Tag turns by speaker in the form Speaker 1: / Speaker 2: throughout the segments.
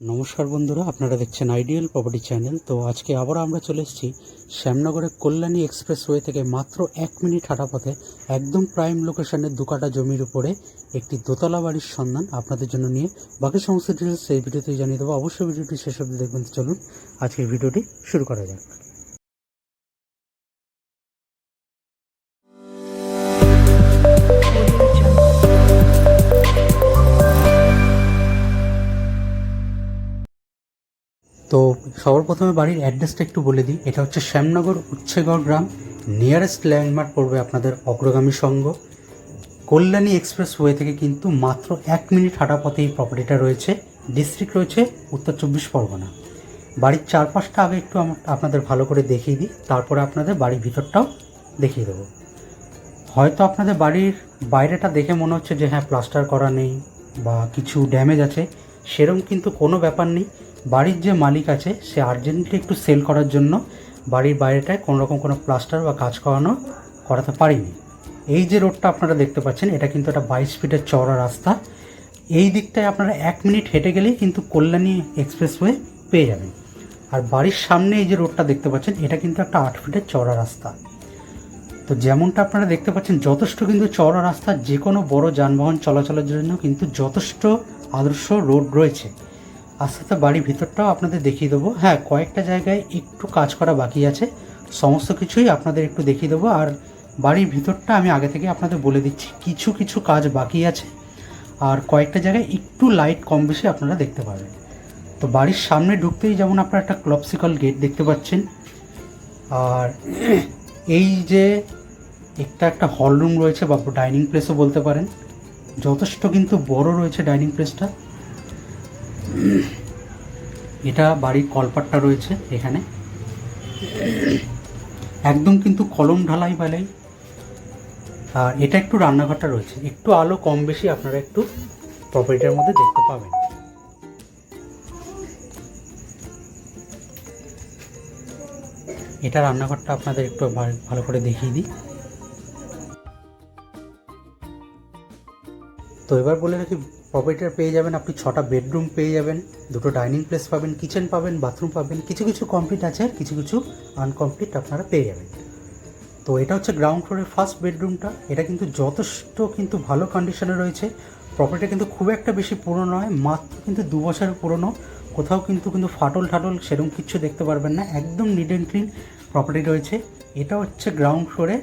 Speaker 1: নমস্কার বন্ধুরা, আপনারা দেখছেন আইডিয়াল প্রপার্টি চ্যানেল তো আজকে আবার আমরা চলে এসেছি শ্যামনগরের কল্যাণী এক্সপ্রেসওয়ে থেকে মাত্র এক মিনিট হাঁটা পথে একদম প্রাইম লোকেশনের দু কাটা জমির উপরে একটি দোতলা বাড়ির সন্ধান আপনাদের জন্য নিয়ে বাকি সমস্ত ডিটেলস এই ভিডিওতে জানিয়ে দেবো। অবশ্যই ভিডিওটি শেষ অবধি দেখবেন। চলুন, আজকের ভিডিওটি শুরু করা যাক। তো সবার প্রথমে বাড়ির অ্যাড্রেসটা একটু বলে দিই। এটা হচ্ছে শ্যামনগর উচ্ছেগড় গ্রাম। নিয়ারেস্ট ল্যান্ডমার্ক পড়বে আপনাদের অগ্রগামী সংঘ কল্যাণী এক্সপ্রেস ওয়ে থেকে কিন্তু মাত্র এক মিনিট হাঁটা পথে এই প্রপার্টিটা রয়েছে। ডিস্ট্রিক্ট রয়েছে উত্তর চব্বিশ পরগনা। বাড়ির চারপাশটা আগে একটু আপনাদের ভালো করে দেখিয়ে দিই। তারপরে আপনাদের বাড়ির ভিতরটাও দেখিয়ে দেবো। হয়তো আপনাদের বাড়ির বাইরেটা দেখে মনে হচ্ছে যে হ্যাঁ প্লাস্টার করা নেই বা কিছু ড্যামেজ আছে। সেরকম কিন্তু কোনো ব্যাপার নেই। বাড়ির যে মালিক আছে, সে আর্জেন্টলি একটু সেল করার জন্য বাড়ির বাইরেটায় কোনো রকম কোনো প্লাস্টার বা কাজ করানো করাতে পারিনি। এই যে রোডটা আপনারা দেখতে পাচ্ছেন, এটা কিন্তু একটা বাইশ ফিটের চওড়া রাস্তা। এই দিকটায় আপনারা এক মিনিট হেঁটে গেলেই কিন্তু কল্যাণী এক্সপ্রেসওয়ে পেয়ে যাবেন। আর বাড়ির সামনে এই যে রোডটা দেখতে পাচ্ছেন, এটা কিন্তু একটা আট ফিটের চওড়া রাস্তা। তো যেমনটা আপনারা দেখতে পাচ্ছেন, যথেষ্ট কিন্তু চওড়া রাস্তা, যে কোনো বড় যানবাহন চলাচলের জন্য কিন্তু যথেষ্ট আদর্শ রোড রয়েছে। আস্তে আস্তে বাড়ির ভিতরটাও আপনাদের দেখিয়ে দেবো। হ্যাঁ কয়েকটা জায়গায় একটু কাজ করা বাকি আছে। সমস্ত কিছুই আপনাদের একটু দেখিয়ে দেবো। আর বাড়ির ভিতরটা আমি আগে থেকে আপনাদের বলে দিচ্ছি, কিছু কিছু কাজ বাকি আছে। আর কয়েকটা জায়গায় একটু লাইট কম বেশি আপনারা দেখতে পাবেন তো বাড়ির সামনে ঢুকতেই যেমন আপনারা একটা ক্লপসিকল গেট দেখতে পাচ্ছেন। আর এই যে একটা একটা হল রুম রয়েছে বা ডাইনিং প্লেসও বলতে পারেন। যথেষ্ট কিন্তু বড় রয়েছে ডাইনিং প্লেসটা। এটা বাড়ির কলপাটটা রয়েছে এখানে। একদম কিন্তু কলম ঢালাই বালাই। আর এটা একটু রান্নাঘরটা রয়েছে। একটু আলো কম বেশি আপনারা একটু প্রপার্টিটার মধ্যে দেখতে পাবেন। এটা রান্নাঘরটা আপনাদের একটু ভালো করে দেখিয়ে দিই। তো এবার বলে রাখি প্রপার্টিটা পেয়ে যাবেন, আপনি ছটা বেডরুম পেয়ে যাবেন, দুটো ডাইনিং প্লেস পাবেন কিচেন পাবেন বাথরুম পাবেন, কিছু কিছু কমপ্লিট আছে, কিছু কিছু আনকমপ্লিট আপনারা পেয়ে যাবেন। তো এটা হচ্ছে গ্রাউন্ড ফ্লোরের ফার্স্ট বেডরুমটা এটা কিন্তু যথেষ্ট কিন্তু ভালো কন্ডিশনে রয়েছে। প্রপার্টিটা কিন্তু খুব একটা বেশি পুরনো নয়, মাত্র কিন্তু দু বছরের পুরনো। কোথাও কিন্তু কিন্তু ফাটল ঠাটল সেরকম কিছু দেখতে পারবেন না। একদম নিট অ্যান্ড ক্লিন প্রপার্টি রয়েছে। এটা হচ্ছে গ্রাউন্ড ফ্লোরে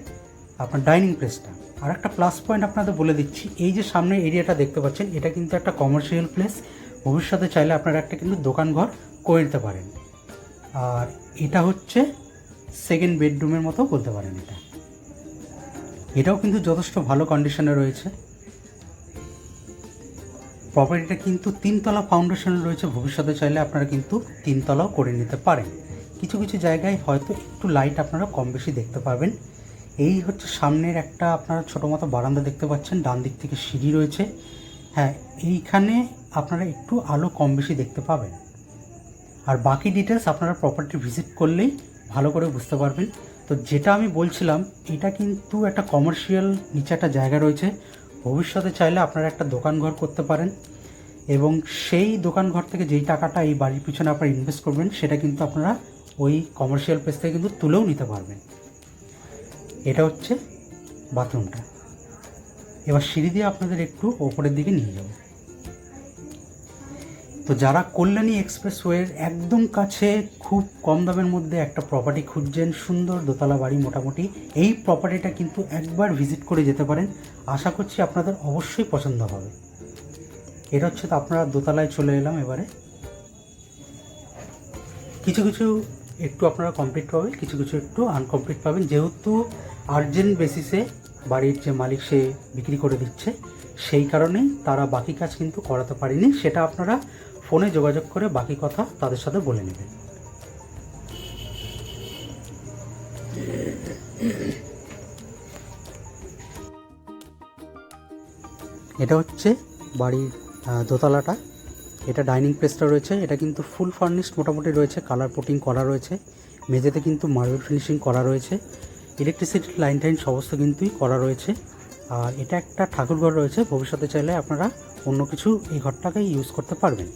Speaker 1: আপনার ডাইনিং প্লেসটা আর একটা প্লাস পয়েন্ট আপনাদের বলে দিচ্ছি, এই যে সামনে এরিয়াটা দেখতে পাচ্ছেন, এটা কিন্তু একটা কমার্শিয়াল প্লেস ভবিষ্যতে চাইলে আপনারা একটা কিন্তু দোকান ঘর করে নিতে পারেন। আর এটা হচ্ছে সেকেন্ড বেডরুমের মতো বলতে পারেন এটা। এটাও কিন্তু যথেষ্ট ভালো কন্ডিশনে রয়েছে। প্রপার্টিটা কিন্তু তিনতলা ফাউন্ডেশন রয়েছে, ভবিষ্যতে চাইলে আপনারা কিন্তু তিনতলাও করে নিতে পারেন। কিছু কিছু জায়গায় হয়তো একটু লাইট আপনারা কম বেশি দেখতে পাবেন। এই হচ্ছে সামনের একটা আপনারা ছোটো মতো বারান্দা দেখতে পাচ্ছেন, ডান দিক থেকে সিঁড়ি রয়েছে। হ্যাঁ এইখানে আপনারা একটু আলো কম বেশি দেখতে পাবেন। আর বাকি ডিটেলস আপনারা প্রপার্টি ভিজিট করলেই ভালো করে বুঝতে পারবেন। তো যেটা আমি বলছিলাম, এটা কিন্তু একটা কমার্শিয়াল নিচে একটা জায়গা রয়েছে। ভবিষ্যতে চাইলে আপনারা একটা দোকান ঘর করতে পারেন এবং সেই দোকান ঘর থেকে যেই টাকাটা এই বাড়ির পিছনে আপনারা ইনভেস্ট করবেন, সেটা কিন্তু আপনারা ওই কমার্শিয়াল প্লেস থেকে কিন্তু তুলেও নিতে পারবেন। এটা হচ্ছে বাথরুমটা। এবার সিঁড়ি দিয়ে আপনাদের একটু ওপরের দিকে নিয়ে যাব। তো যারা কল্যাণী এক্সপ্রেসওয়ের একদম কাছে খুব কম দামের মধ্যে একটা প্রপার্টি খুঁজছেন, সুন্দর দোতলা বাড়ি মোটামুটি, এই প্রপার্টিটা কিন্তু একবার ভিজিট করে যেতে পারেন। আশা করছি আপনাদের অবশ্যই পছন্দ হবে। এটা হচ্ছে তো আপনারা দোতলায় চলে এলাম এবারে। কিছু কিছু একটু আপনারা কমপ্লিট পাবেন, কিছু কিছু একটু আনকমপ্লিট পাবেন। যেহেতু আর্জেন্ট বেসিসে বাড়ির যে মালিক সে বিক্রি করে দিচ্ছে, সেই কারণেই তারা বাকি কাজ কিন্তু করাতে পারেনি। সেটা আপনারা ফোনে যোগাযোগ করে বাকি কথা তাদের সাথে বলে নেবেন। এটা হচ্ছে বাড়ির দোতলাটা। এটা ডাইনিং প্লেসটা রয়েছে। এটা কিন্তু ফুল ফার্নিশড মোটামুটি রয়েছে। কালার পোটিং করা রয়েছে। মেঝেতে কিন্তু মার্বেল ফিনিশিং করা রয়েছে। ইলেকট্রিসিটি লাইন টাইন সমস্ত কিন্তুই করা রয়েছে। আর এটা একটা ঠাকুর ঘর রয়েছে, ভবিষ্যতে চাইলে আপনারা অন্য কিছু এই ঘরটাকে ইউজ করতে পারবেন।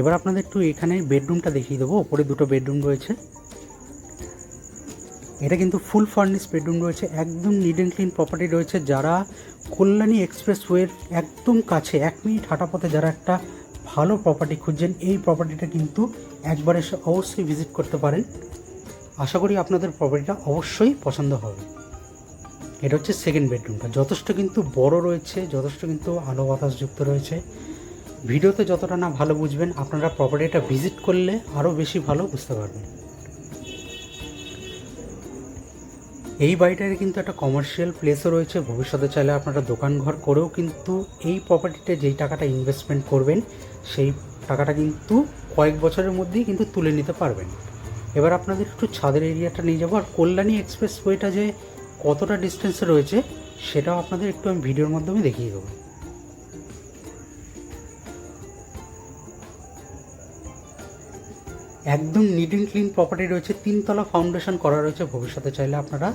Speaker 1: এবার আপনাদের একটু এখানে বেডরুমটা দেখিয়ে দেবো, ওপরে দুটো বেডরুম রয়েছে। এটা কিন্তু ফুল ফার্নিশ বেডরুম রয়েছে, একদম নিড অ্যান্ড ক্লিন প্রপার্টি রয়েছে। যারা কল্যাণী এক্সপ্রেস ওয়ের একদম কাছে, এক মিনিট হাঁটা পথে যারা একটা ভালো প্রপার্টি খুঁজছেন, এই প্রপার্টিটা কিন্তু একবার অবশ্যই ভিজিট করতে পারেন। আশা করি আপনাদের প্রপার্টিটা অবশ্যই পছন্দ হবে। এটা হচ্ছে সেকেন্ড বেডরুমটা যথেষ্ট কিন্তু বড় রয়েছে, যথেষ্ট কিন্তু আলো বাতাসযুক্ত রয়েছে। ভিডিওতে যতটা না ভালো বুঝবেন, আপনারা প্রপার্টিটা ভিজিট করলে আরও বেশি ভালো বুঝতে পারবেন। এই বাড়িটার কিন্তু একটা কমার্শিয়াল প্লেসও রয়েছে। ভবিষ্যতে চাইলে আপনারা দোকান ঘর করেও কিন্তু এই প্রপার্টিতে যেই টাকাটা ইনভেস্টমেন্ট করবেন, সেই টাকাটা কিন্তু কয়েক বছরের মধ্যেই কিন্তু তুলে নিতে পারবেন। এবার আপনাদের একটু ছাদের এরিয়াটা নিয়ে যাব। আর কল্যাণী এক্সপ্রেস ওয়েটা যে কতটা ডিস্টেন্সে রয়েছে, সেটাও আপনাদের একটু আমি ভিডিওর মাধ্যমে দেখিয়ে দেবো। একদম নিড অ্যান্ড ক্লিন প্রপার্টি রয়েছে, তিনতলা ফাউন্ডেশন করা রয়েছে। ভবিষ্যতে চাইলে আপনারা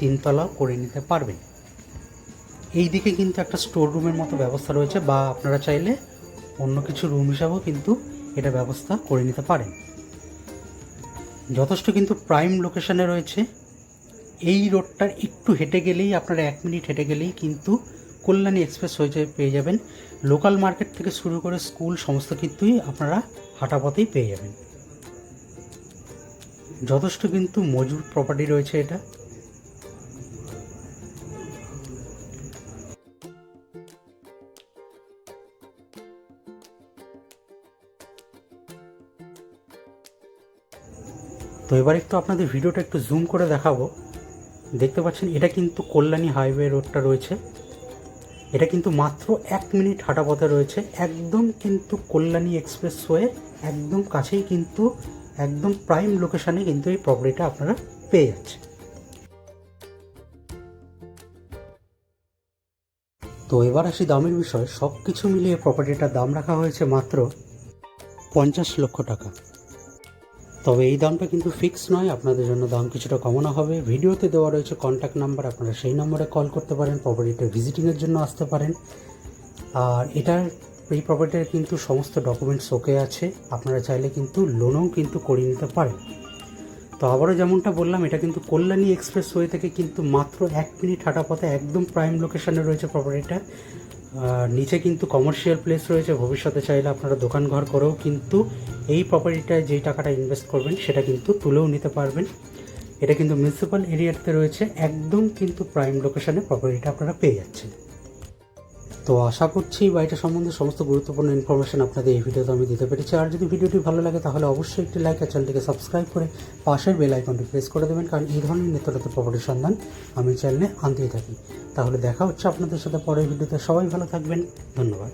Speaker 1: তিনতলাও করে নিতে পারবেন। এই দিকে কিন্তু একটা স্টোর রুমের মতো ব্যবস্থা রয়েছে, বা আপনারা চাইলে অন্য কিছু রুম হিসাবেও কিন্তু এটা ব্যবস্থা করে নিতে পারেন। যথেষ্ট কিন্তু প্রাইম লোকেশানে রয়েছে। এই রোডটার একটু হেঁটে গেলেই, আপনারা এক মিনিট হেঁটে গেলেই কিন্তু কল্যাণী এক্সপ্রেস হয়ে পেয়ে যাবেন। লোকাল মার্কেট থেকে শুরু করে স্কুল সমস্ত কিছুই আপনারা হাঁটা পথেই পেয়ে যাবেন। যথেষ্ট কিন্তু মজুর প্রপার্টি রয়েছে এটা। তো এবার একটু আপনাদের ভিডিওটা একটু জুম করে দেখাবো। দেখতে পাচ্ছেন, এটা কিন্তু কল্যাণী হাইওয়ে রোডটা রয়েছে। এটা কিন্তু মাত্র এক মিনিট হাঁটা পথে রয়েছে। একদম কিন্তু কল্যাণী এক্সপ্রেস ওয়ে একদম কাছেই কিন্তু, একদম প্রাইম লোকেশানে কিন্তু এই প্রপার্টিটা আপনারা পেয়ে যাচ্ছেন। তো এবার আসি দামের বিষয়। সব কিছু মিলিয়ে প্রপার্টিটার দাম রাখা হয়েছে মাত্র পঞ্চাশ লক্ষ টাকা। তবে এই দামটা কিন্তু ফিক্স নয়, আপনাদের জন্য দাম কিছুটা কমানো হবে। ভিডিওতে দেওয়া রয়েছে কন্ট্যাক্ট নাম্বার আপনারা সেই নম্বরে কল করতে পারেন প্রপার্টিটা ভিজিটিংয়ের জন্য আসতে পারেন। আর এটার এই প্রপার্টির কিন্তু সমস্ত ডকুমেন্টস ওকে আছে, আপনারা চাইলে কিন্তু লোনও কিন্তু করিয়ে নিতে পারেন। তো আবারও যেমনটা বললাম, এটা কিন্তু কল্যাণী এক্সপ্রেস ওয়ে থেকে কিন্তু মাত্র এক মিনিট হাঁটা পথে একদম প্রাইম লোকেশানে রয়েছে প্রপার্টিটা নিচে কিন্তু কমার্শিয়াল প্লেস রয়েছে, ভবিষ্যতে চাইলে আপনারা দোকান ঘর করেও কিন্তু এই প্রপার্টিটায় যেই টাকাটা ইনভেস্ট করবেন, সেটা কিন্তু তুলেও নিতে পারবেন। এটা কিন্তু মিউনিসিপ্যাল এরিয়াতে রয়েছে, একদম কিন্তু প্রাইম লোকেশনে প্রপার্টিটা আপনারা পেয়ে যাচ্ছেন। তো আশা করছি বাড়িটা সম্বন্ধে সমস্ত গুরুত্বপূর্ণ ইনফরমেশান আপনাদের এই ভিডিওতে আমি দিতে পেরেছি। আর যদি ভিডিওটি ভালো লাগে, তাহলে অবশ্যই একটি লাইক আর চ্যানেলটিকে সাবস্ক্রাইব করে পাশের বেল আইকনটি প্রেস করে দেবেন, কারণ এই ধরনের নিত্য নতুন প্রপার্টির সন্ধান আমি চ্যানেলে আনতেই থাকি। তাহলে দেখা হচ্ছে আপনাদের সাথে পরের ভিডিওতে। সবাই ভালো থাকবেন। ধন্যবাদ।